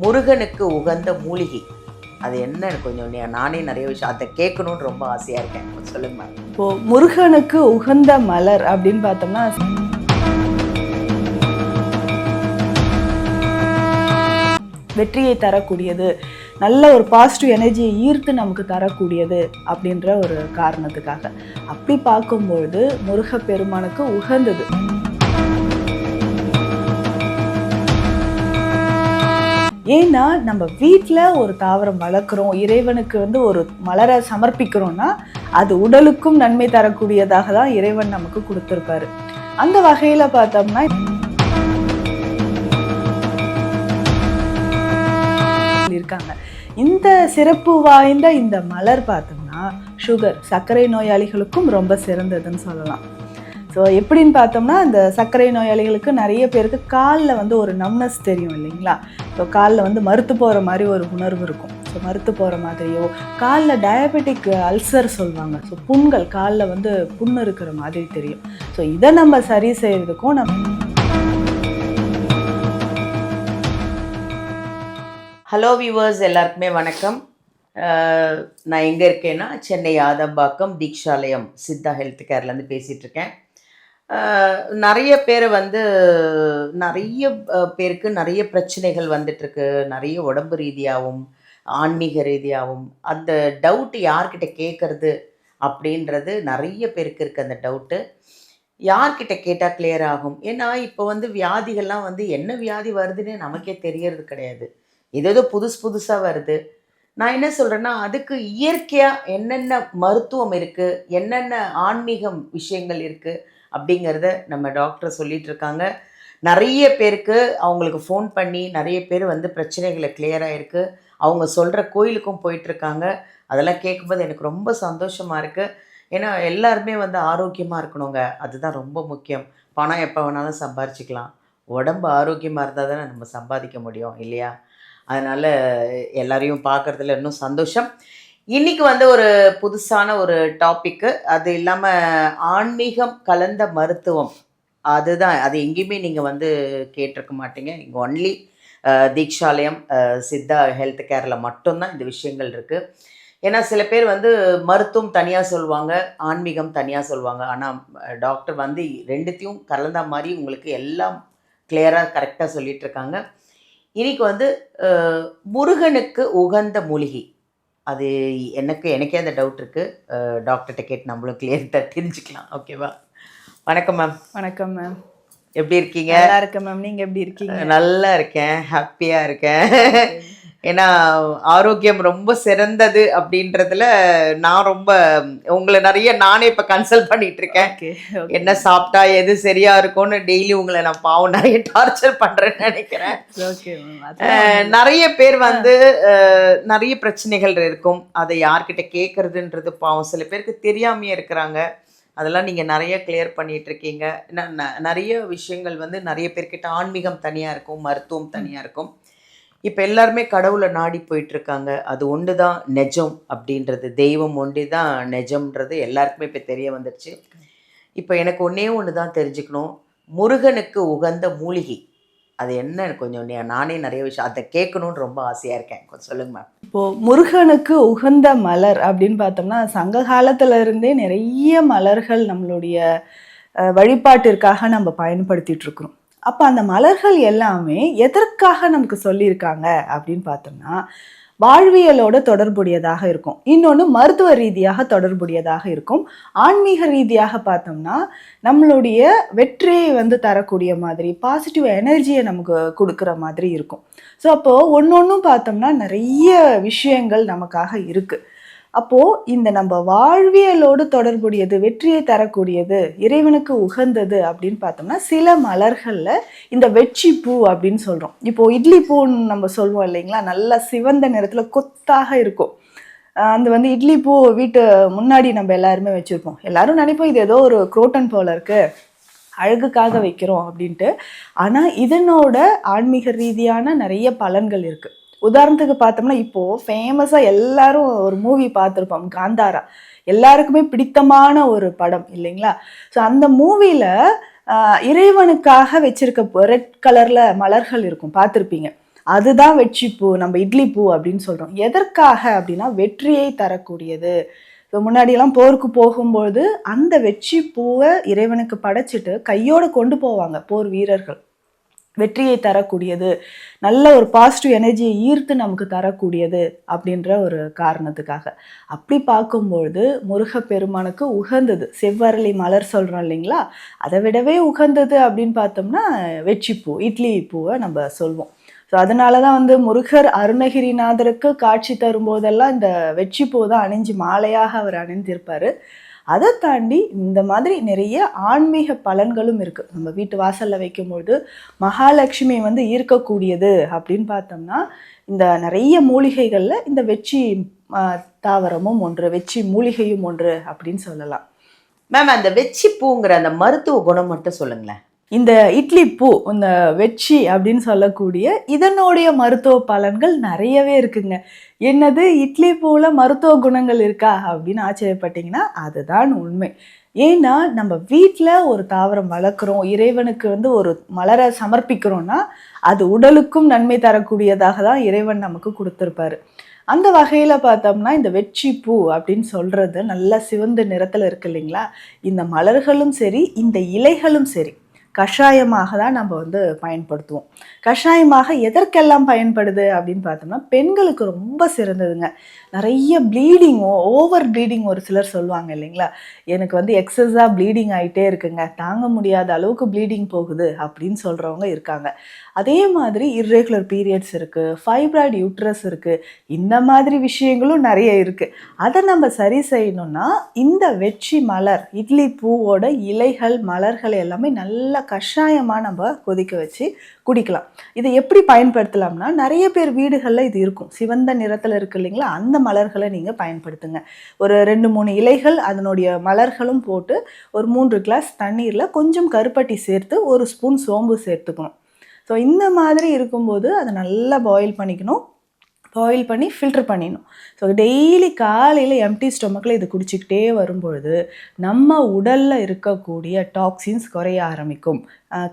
முருகனுக்கு உகந்த மூலிகை. அது என்னன்னு கொஞ்சம் நானே நிறைய விஷயம் அதை கேட்கணும்னு ரொம்ப ஆசையாக இருக்கேன். கொஞ்சம் சொல்லுங்க இப்போ முருகனுக்கு உகந்த மலர் அப்படின்னு பார்த்தோம்னா வெற்றியை தரக்கூடியது நல்ல ஒரு பாசிட்டிவ் எனர்ஜியை ஈர்த்து நமக்கு தரக்கூடியது அப்படின்ற ஒரு காரணத்துக்காக. அப்படி பார்க்கும்பொழுது முருகப்பெருமானுக்கு உகந்தது. ஏன்னா நம்ம வீட்டில் ஒரு தாவரம் வளர்க்குறோம் இறைவனுக்கு வந்து ஒரு மலரை சமர்ப்பிக்கிறோம்னா அது உடலுக்கும் நன்மை தரக்கூடியதாக தான் இறைவன் நமக்கு கொடுத்துருப்பாரு. அந்த வகையில் பார்த்தோம்னா இருக்காங்க. இந்த சிறப்பு வாய்ந்த இந்த மலர் பார்த்தோம்னா சுகர் சர்க்கரை நோயாளிகளுக்கும் ரொம்ப சிறந்ததுன்னு சொல்லலாம். ஸோ எப்படின்னு பார்த்தோம்னா இந்த சர்க்கரை நோயாளிகளுக்கு நிறைய பேருக்கு காலில் வந்து ஒரு நம்னஸ் தெரியும் இல்லைங்களா? ஸோ காலில் வந்து மறுத்து போகிற மாதிரி ஒரு உணர்வு இருக்கும். ஸோ மறுத்து போகிற மாதிரியோ காலில் டயபெட்டிக் அல்சர் சொல்லுவாங்க ஸோ புண்கள் காலில் வந்து புண்ணு இருக்கிற மாதிரி தெரியும். ஸோ இதை நம்ம சரி செய்கிறதுக்கும் நம்ம ஹலோ வியூவர்ஸ் எல்லாருக்குமே வணக்கம். நான் எங்கே இருக்கேன்னா சென்னை ஆதம்பாக்கம் தீக்ஷாலயம் சித்தா ஹெல்த் கேர்லேருந்து பேசிகிட்ருக்கேன் நிறைய பேர் வந்து நிறைய பேருக்கு நிறைய பிரச்சனைகள் வந்துட்டுருக்கு. நிறைய உடம்பு ரீதியாகவும் ஆன்மீக ரீதியாகவும் அந்த டவுட் யார்கிட்ட கேட்குறது அப்படின்றது நிறைய பேருக்கு இருக்குது அந்த டவுட்டு யார்கிட்ட கேட்டால் கிளியர் ஆகும்? ஏன்னா இப்போ வந்து வியாதிகள்லாம் வந்து என்ன வியாதி வருதுன்னு நமக்கே தெரியறது கிடையாது. ஏதோ புதுசு புதுசாக வருது. நான் என்ன சொல்கிறேன்னா அதுக்கு இயற்கையாக என்னென்ன மருத்துவம் இருக்குது என்னென்ன ஆன்மீகம் விஷயங்கள் இருக்குது அப்படிங்கிறத நம்ம டாக்டர் சொல்லிட்டு இருக்காங்க நிறைய பேருக்கு அவங்களுக்கு ஃபோன் பண்ணி நிறைய பேர் வந்து பிரச்சனைகளை clear ஆகிருக்கு அவங்க சொல்கிற கோயிலுக்கும் போயிட்டுருக்காங்க. அதெல்லாம் கேட்கும்போது எனக்கு ரொம்ப சந்தோஷமாக இருக்குது ஏன்னா எல்லாருமே வந்து ஆரோக்கியமாக இருக்கணுங்க. அதுதான் ரொம்ப முக்கியம். பணம் எப்போ வேணாலும் சம்பாரிச்சிக்கலாம். உடம்பு ஆரோக்கியமாக இருந்தால் தானே நம்ம சம்பாதிக்க முடியும் இல்லையா? அதனால் எல்லாரையும் பார்க்குறதுல இன்னும் சந்தோஷம். இன்னைக்கு வந்து ஒரு புதுசான ஒரு டாப்பிக்கு அது இல்லாமல் ஆன்மீகம் கலந்த மருத்துவம். அதுதான். அது எங்கேயுமே நீங்கள் வந்து கேட்டிருக்க மாட்டீங்க. இங்கே ஒன்லி தீக்ஷாலயம் சித்தா ஹெல்த் கேரில் மட்டும்தான் இந்த விஷயங்கள் இருக்குது ஏன்னா சில பேர் வந்து மருத்துவம் தனியாக சொல்லுவாங்க ஆன்மீகம் தனியாக சொல்லுவாங்க ஆனால் டாக்டர் வந்து ரெண்டுத்தையும் கலந்த மாதிரி உங்களுக்கு எல்லாம் கிளியராக கரெக்டாக சொல்லிட்டு இருக்காங்க. இன்னைக்கு வந்து முருகனுக்கு உகந்த மூலிகை. அது எனக்கு எனக்கே அந்த டவுட் இருக்குது டாக்டர்கிட்ட கேட்டு நம்மளும் கிளியர் தெரிஞ்சுக்கலாம். ஓகேவா வணக்கம் மேம் வணக்கம் மேம் எப்படி இருக்கீங்க? நல்லா இருக்கேன் மேம் நீங்க எப்படி இருக்கீங்க? நல்லா இருக்கேன். ஹாப்பியாக இருக்கேன். ஏன்னா ஆரோக்கியம் ரொம்ப சிறந்தது அப்படின்றதுல நான் ரொம்ப உங்களை நிறைய நானே இப்போ கன்சல்ட் பண்ணிட்டு இருக்கேன் என்ன சாப்பிட்டா எது சரியா இருக்கும்னு டெய்லி உங்களை நான் பாவம் நிறைய டார்ச்சர் பண்றேன்னு நினைக்கிறேன். நிறைய பேர் வந்து நிறைய பிரச்சனைகள் இருக்கும். அதை யார்கிட்ட கேட்கறதுன்றது பாவம். சில பேருக்கு தெரியாமையே இருக்கிறாங்க. அதெல்லாம் நீங்க நிறைய கிளியர் பண்ணிட்டு இருக்கீங்க நிறைய விஷயங்கள் வந்து நிறைய பேர்கிட்ட ஆன்மீகம் தனியா இருக்கும் மருத்துவம் தனியா இருக்கும். இப்போ எல்லாருமே கடவுளை நாடி போயிட்டுருக்காங்க. அது ஒன்று தான் நெஜம் அப்படின்றது. தெய்வம் ஒன்று தான் நெஜம்ன்றது எல்லாருக்குமே இப்போ தெரிய வந்துடுச்சு. இப்போ எனக்கு ஒன்றே ஒன்று தான் தெரிஞ்சுக்கணும். முருகனுக்கு உகந்த மூலிகை. அது என்ன? கொஞ்சம் நானே நிறைய விஷயம் அதை கேட்கணும்னு ரொம்ப ஆசையாக இருக்கேன். கொஞ்சம் சொல்லுங்க மேம். இப்போது முருகனுக்கு உகந்த மலர் அப்படின்னு பார்த்தோம்னா சங்க காலத்துல இருந்தே நிறைய மலர்கள் நம்மளுடைய வழிபாட்டிற்காக நம்ம பயன்படுத்திகிட்ருக்குறோம் அப்போ அந்த மலர்கள் எல்லாமே எதற்காக நமக்கு சொல்லியிருக்காங்க அப்படின்னு பார்த்தோம்னா வாழ்வியலோட தொடர்புடையதாக இருக்கும். இன்னொன்று மருத்துவ ரீதியாக தொடர்புடையதாக இருக்கும். ஆன்மீக ரீதியாக பார்த்தோம்னா நம்மளுடைய வெற்றியை வந்து தரக்கூடிய மாதிரி பாசிட்டிவ் எனர்ஜியை நமக்கு கொடுக்குற மாதிரி இருக்கும். ஸோ அப்போது ஒன்று ஒன்றும் பார்த்தோம்னா நிறைய விஷயங்கள் நமக்காக இருக்குது அப்போது இந்த நம்ம வாழ்வியலோடு தொடர்புடையது வெற்றியை தரக்கூடியது இறைவனுக்கு உகந்தது அப்படின்னு பார்த்தோம்னா சில மலர்களில் இந்த வெற்றி பூ அப்படின்னு சொல்கிறோம் இப்போது இட்லி பூன்னு நம்ம சொல்லுவோம் இல்லைங்களா? நல்லா சிவந்த நிறத்தில் கொத்தாக இருக்கும். அந்த வந்து இட்லி பூ வீட்டு முன்னாடி நம்ம எல்லாருமே வச்சுருப்போம். எல்லாரும் நினைப்போம் இது ஏதோ ஒரு குரோட்டன் போல இருக்குது அழகுக்காக வைக்கிறோம் அப்படின்ட்டு. ஆனால் இதனோட ஆன்மீக ரீதியான நிறைய பலன்கள் இருக்குது உதாரணத்துக்கு பார்த்தோம்னா இப்போது ஃபேமஸாக எல்லாரும் ஒரு மூவி பார்த்துருப்போம் காந்தாரா. எல்லாருக்குமே பிடித்தமான ஒரு படம் இல்லைங்களா? ஸோ அந்த மூவியில் இறைவனுக்காக வச்சிருக்க ரெட் கலரில் மலர்கள் இருக்கும் பார்த்துருப்பீங்க. அதுதான் வெற்றி பூ நம்ம இட்லி பூ அப்படின்னு சொல்கிறோம் எதற்காக அப்படின்னா வெற்றியை தரக்கூடியது. இப்போ முன்னாடியெல்லாம் போருக்கு போகும்போது அந்த வெற்றி பூவை இறைவனுக்கு படைச்சிட்டு கையோடு கொண்டு போவாங்க போர் வீரர்கள். வெற்றியை தரக்கூடியது நல்ல ஒரு பாசிட்டிவ் எனர்ஜியை ஈர்த்து நமக்கு தரக்கூடியது அப்படின்ற ஒரு காரணத்துக்காக. அப்படி பார்க்கும்பொழுது முருகப்பெருமானுக்கு உகந்தது. செவ்வரளி மலர் சொல்கிறோம் இல்லைங்களா? அதை விடவே உகந்தது அப்படின்னு பார்த்தோம்னா வெற்றிப்பூ இட்லி பூவை நம்ம சொல்வோம். ஸோ அதனால தான் வந்து முருகர் அருணகிரிநாதருக்கு காட்சி தரும்போதெல்லாம் இந்த வெற்றிப்பூ தான் அணிஞ்சு மாலையாக அவர் அணிந்திருப்பார். அதை தாண்டி இந்த மாதிரி நிறைய ஆன்மீக பலன்களும் இருக்குது நம்ம வீட்டு வாசலில் வைக்கும்பொழுது மகாலட்சுமி வந்து ஈர்க்கக்கூடியது அப்படின்னு பார்த்தோம்னா இந்த நிறைய மூலிகைகளில் இந்த வெற்றி தாவரமும் ஒன்று வெச்சி மூலிகையும் ஒன்று அப்படின்னு சொல்லலாம். மேம் அந்த வெச்சி பூங்கிற அந்த மருத்துவ குணம் மட்டும் சொல்லுங்களேன். இந்த இட்லி பூ இந்த வெச்சி அப்படின்னு சொல்லக்கூடிய இதனுடைய மருத்துவ பலன்கள் நிறையவே இருக்குங்க. என்னது? இட்லி பூவில் மருத்துவ குணங்கள் இருக்கா அப்படின்னு ஆச்சரியப்பட்டீங்கன்னா அதுதான் உண்மை. ஏன்னா நம்ம வீட்டில் ஒரு தாவரம் வளர்க்குறோம் இறைவனுக்கு வந்து ஒரு மலரை சமர்ப்பிக்கிறோம்னா அது உடலுக்கும் நன்மை தரக்கூடியதாக தான் இறைவன் நமக்கு கொடுத்துருப்பாரு. அந்த வகையில் பார்த்தோம்னா இந்த வெற்றி பூ அப்படின்னு சொல்கிறது நல்ல சிவந்த நிறத்தில் இருக்கு இல்லைங்களா? இந்த மலர்களும் சரி இந்த இலைகளும் சரி. கஷாயமாக தான் நம்ம வந்து பயன்படுத்துவோம். கஷாயமாக எதற்கெல்லாம் பயன்படுது அப்படின்னு பார்த்தோம்னா பெண்களுக்கு ரொம்ப சிறந்ததுங்க. நிறைய ப்ளீடிங் ஓவர் ப்ளீடிங் ஒரு சிலர் சொல்லுவாங்க இல்லைங்களா? எனக்கு வந்து எக்ஸஸாக ப்ளீடிங் ஆகிட்டே இருக்குங்க. தாங்க முடியாத அளவுக்கு ப்ளீடிங் போகுது அப்படின்னு சொல்கிறவங்க இருக்காங்க. அதே மாதிரி இர்ரெகுலர் பீரியட்ஸ் இருக்குது ஃபைப்ராய்டு யூட்ரஸ் இருக்குது இந்த மாதிரி விஷயங்களும் நிறைய இருக்குது அதை நம்ம சரி செய்யணும்னா இந்த வெற்றி மலர் இட்லி பூவோட இலைகள் மலர்கள் எல்லாமே நல்ல கஷாயமாக நம்ம கொதிக்க வச்சு குடிக்கலாம். இதை எப்படி பயன்படுத்தலாம்னா நிறைய பேர் வீடுகளில் இது இருக்கும். சிவந்த நிறத்தில் இருக்கு இல்லைங்களா? அந்த மலர்களை நீங்கள் பயன்படுத்துங்க. ஒரு ரெண்டு மூணு இலைகள் அதனுடைய மலர்களும் போட்டு ஒரு மூன்று கிளாஸ் தண்ணீரில் கொஞ்சம் கருப்பட்டி சேர்த்து ஒரு ஸ்பூன் சோம்பு சேர்த்துக்கணும். ஸோ இந்த மாதிரி இருக்கும்போது அதை நல்லா பாயில் பண்ணிக்கணும். பாயில் பண்ணி ஃபில்டர் பண்ணிடணும். ஸோ டெய்லி காலையில் எம்டி ஸ்டொமக்கில் இது குடிச்சிக்கிட்டே வரும்பொழுது நம்ம உடலில் இருக்கக்கூடிய டாக்ஸின்ஸ் குறைய ஆரம்பிக்கும்.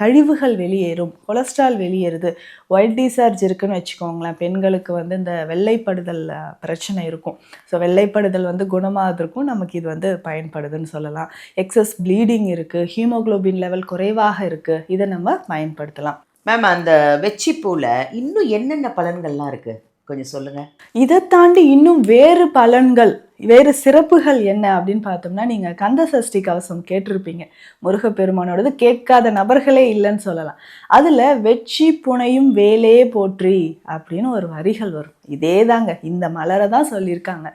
கழிவுகள் வெளியேறும் கொலஸ்ட்ரால் வெளியேறுது. ஒயிட் டிசார்ஜ் இருக்குன்னு வச்சுக்கோங்களேன் பெண்களுக்கு வந்து இந்த வெள்ளைப்படுதல் பிரச்சனை இருக்கும். ஸோ வெள்ளைப்படுதல் வந்து குணமாகிறதுக்கும் நமக்கு இது வந்து பயன்படுதுன்னு சொல்லலாம். எக்ஸஸ் ப்ளீடிங் இருக்குது ஹீமோகுளோபின் லெவல் குறைவாக இருக்குது இதை நம்ம பயன்படுத்தலாம். மேம் அந்த வெச்சி பூவில் இன்னும் என்னென்ன பலன்கள்லாம் இருக்குது கொஞ்சம் சொல்லுங்க. இதை தாண்டி இன்னும் வேறு பலன்கள் வேறு சிறப்புகள் என்ன அப்படின்னு பார்த்தோம்னா நீங்கள் கந்த சஷ்டி கவசம் கேட்டிருப்பீங்க. முருகப்பெருமானோடது கேட்காத நபர்களே இல்லைன்னு சொல்லலாம். அதில் வெற்றி புனையும் வேலே போற்றி அப்படின்னு ஒரு வரிகள் வரும். இதே தாங்க இந்த மலரை தான் சொல்லியிருக்காங்க.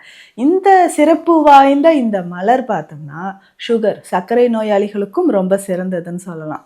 இந்த சிறப்பு வாய்ந்த இந்த மலர் பார்த்தோம்னா சுகர் சர்க்கரை நோயாளிகளுக்கும் ரொம்ப சிறந்ததுன்னு சொல்லலாம்.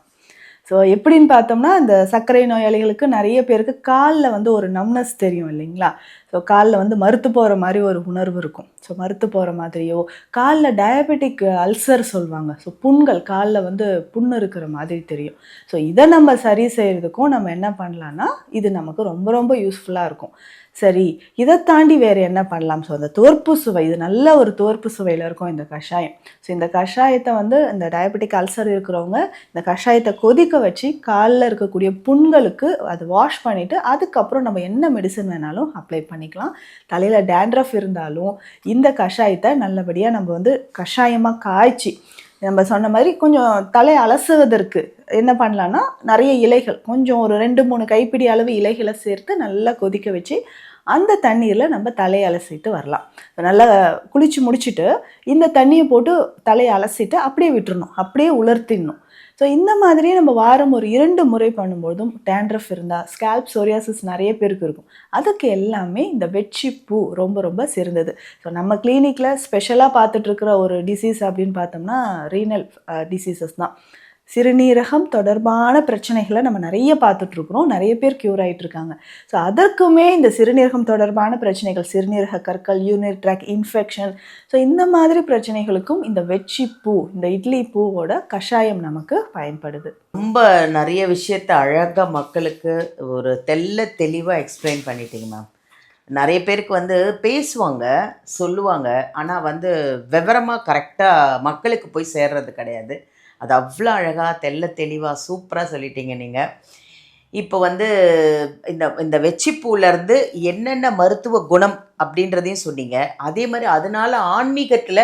ஸோ எப்படின்னு பார்த்தோம்னா இந்த சர்க்கரை நோயாளிகளுக்கு நிறைய பேருக்கு காலில் வந்து ஒரு நம்னஸ் தெரியும் இல்லைங்களா? ஸோ காலில் வந்து மறுத்து போகிற மாதிரி ஒரு உணர்வு இருக்கும். ஸோ மறுத்து போகிற மாதிரியோ காலில் டயபெட்டிக் அல்சர் சொல்லுவாங்க ஸோ புண்கள் காலில் வந்து புண்ணு இருக்கிற மாதிரி தெரியும். ஸோ இதை நம்ம சரி செய்கிறதுக்கும் நம்ம என்ன பண்ணலான்னா இது நமக்கு ரொம்ப ரொம்ப யூஸ்ஃபுல்லாக இருக்கும். சரி இதை தாண்டி வேறு என்ன பண்ணலாம்? ஸோ அந்த தோற்பு சுவை இது நல்ல ஒரு தோற்பு சுவையில் இருக்கும் இந்த கஷாயம். ஸோ இந்த கஷாயத்தை வந்து இந்த டயபெட்டிக் அல்சர் இருக்கிறவங்க இந்த கஷாயத்தை கொதிக்க வச்சு காலில் இருக்கக்கூடிய புண்களுக்கு அதை வாஷ் பண்ணிவிட்டு அதுக்கப்புறம் நம்ம என்ன மெடிசன் வேணாலும் அப்ளை பண்ணிக்கலாம். தலையில் டேண்ட்ரஃப் இருந்தாலும் இந்த கஷாயத்தை நல்லபடியாக நம்ம வந்து கஷாயமாக காய்ச்சி நம்ம சொன்ன மாதிரி கொஞ்சம் தலை அலசுவதற்கு என்ன பண்ணலான்னா நிறைய இலைகள் கொஞ்சம் ஒரு ரெண்டு மூணு கைப்பிடி அளவு இலைகளை சேர்த்து நல்லா கொதிக்க வச்சு அந்த தண்ணீரில் நம்ம தலையை அலசிட்டு வரலாம். நல்லா குளித்து முடிச்சுட்டு இந்த தண்ணியை போட்டு தலையை அலசிட்டு அப்படியே விட்டுறணும். அப்படியே உலர்த்திடணும். ஸோ இந்த மாதிரி நம்ம வாரம் ஒரு இரண்டு முறை பண்ணும்பொழுதும் டேண்ட்ரஃப் இருந்தால் ஸ்கேல்ப் சோரியாசிஸ் நிறைய பேருக்கு இருக்கும். அதுக்கு எல்லாமே இந்த வெட்சி பூ ரொம்ப ரொம்ப சிறந்தது. ஸோ நம்ம கிளினிக்கில் ஸ்பெஷலாக பார்த்துட்ருக்கிற ஒரு டிசீஸ் அப்படின்னு பார்த்தோம்னா ரீனல் டிசீசஸ் uh, தான். சிறுநீரகம் தொடர்பான பிரச்சனைகளை நம்ம நிறைய பார்த்துட்ருக்குறோம். நிறைய பேர் க்யூர் ஆகிட்டு இருக்காங்க ஸோ அதற்குமே இந்த சிறுநீரகம் தொடர்பான பிரச்சனைகள் சிறுநீரக கற்கள் யூனிட் ட்ராக் இன்ஃபெக்ஷன் ஸோ இந்த மாதிரி பிரச்சனைகளுக்கும் இந்த வெச்சி பூ இந்த இட்லி பூவோட கஷாயம் நமக்கு பயன்படுது. ரொம்ப நிறைய விஷயத்த அழகாக மக்களுக்கு ஒரு தெல்ல தெளிவாக எக்ஸ்பிளைன் பண்ணிட்டீங்க மேம் நிறைய பேருக்கு வந்து பேசுவாங்க சொல்லுவாங்க. ஆனால் வந்து விவரமாக கரெக்டாக மக்களுக்கு போய் சேர்றது கிடையாது. அது அவ்வளோ அழகாக தெல்ல தெளிவாக சூப்பராக சொல்லிட்டீங்க நீங்கள் இப்போ வந்து இந்த இந்த வெச்சிப்பூலேருந்து என்னென்ன மருத்துவ குணம் அப்படின்றதையும் சொன்னீங்க. அதே மாதிரி அதனால ஆன்மீகத்தில்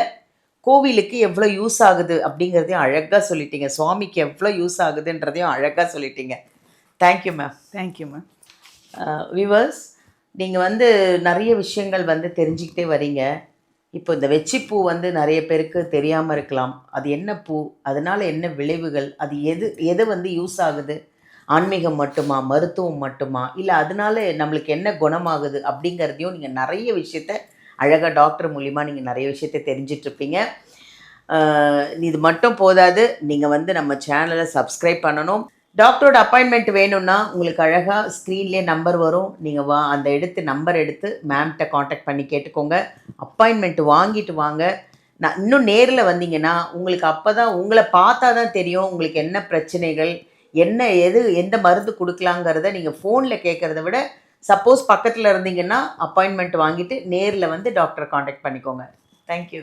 கோவிலுக்கு எவ்வளோ யூஸ் ஆகுது அப்படிங்கிறதையும் அழகாக சொல்லிட்டீங்க. சுவாமிக்கு எவ்வளோ யூஸ் ஆகுதுன்றதையும் அழகாக சொல்லிட்டீங்க. Thank you ma'am thank you ma'am viewers நீங்கள் வந்து நிறைய விஷயங்கள் வந்து தெரிஞ்சுக்கிட்டே வரீங்க. இப்போ இந்த வெச்சிப்பூ வந்து நிறைய பேருக்கு தெரியாமல் இருக்கலாம். அது என்ன பூ? அதனால் என்ன விளைவுகள்? அது எது எது வந்து யூஸ் ஆகுது? ஆன்மீகம் மட்டுமா? மருத்துவம் மட்டுமா? இல்லை அதனால நம்மளுக்கு என்ன குணமாகுது? அப்படிங்கிறதையும் நீங்கள் நிறைய விஷயத்த அழகாக டாக்டர் மூலிமா நீங்கள் நிறைய விஷயத்த தெரிஞ்சிட்ருப்பீங்க. இது மட்டும் போதாது. நீங்கள் வந்து நம்ம சேனலை சப்ஸ்கிரைப் பண்ணணும். டாக்டரோட அப்பாயின்மெண்ட் வேணும்னா உங்களுக்கு அழகாக ஸ்க்ரீன்லேயே நம்பர் வரும். நீங்கள் வா அந்த எடுத்து நம்பர் எடுத்து மேம்கிட்ட காண்டாக்ட் பண்ணி கேட்டுக்கோங்க. அப்பாயின்மெண்ட் வாங்கிட்டு வாங்க. நான் இன்னும் நேரில் வந்தீங்கன்னா உங்களுக்கு அப்போ தான் உங்களை பார்த்தா தான் தெரியும் உங்களுக்கு என்ன பிரச்சனைகள் என்ன எது எந்த மருந்து கொடுக்கலாங்கிறத நீங்கள் ஃபோனில் கேட்குறத விட சப்போஸ் பக்கத்தில் இருந்தீங்கன்னா அப்பாயின்மெண்ட் வாங்கிட்டு நேரில் வந்து டாக்டரை காண்டாக்ட் பண்ணிக்கோங்க. தேங்க்யூ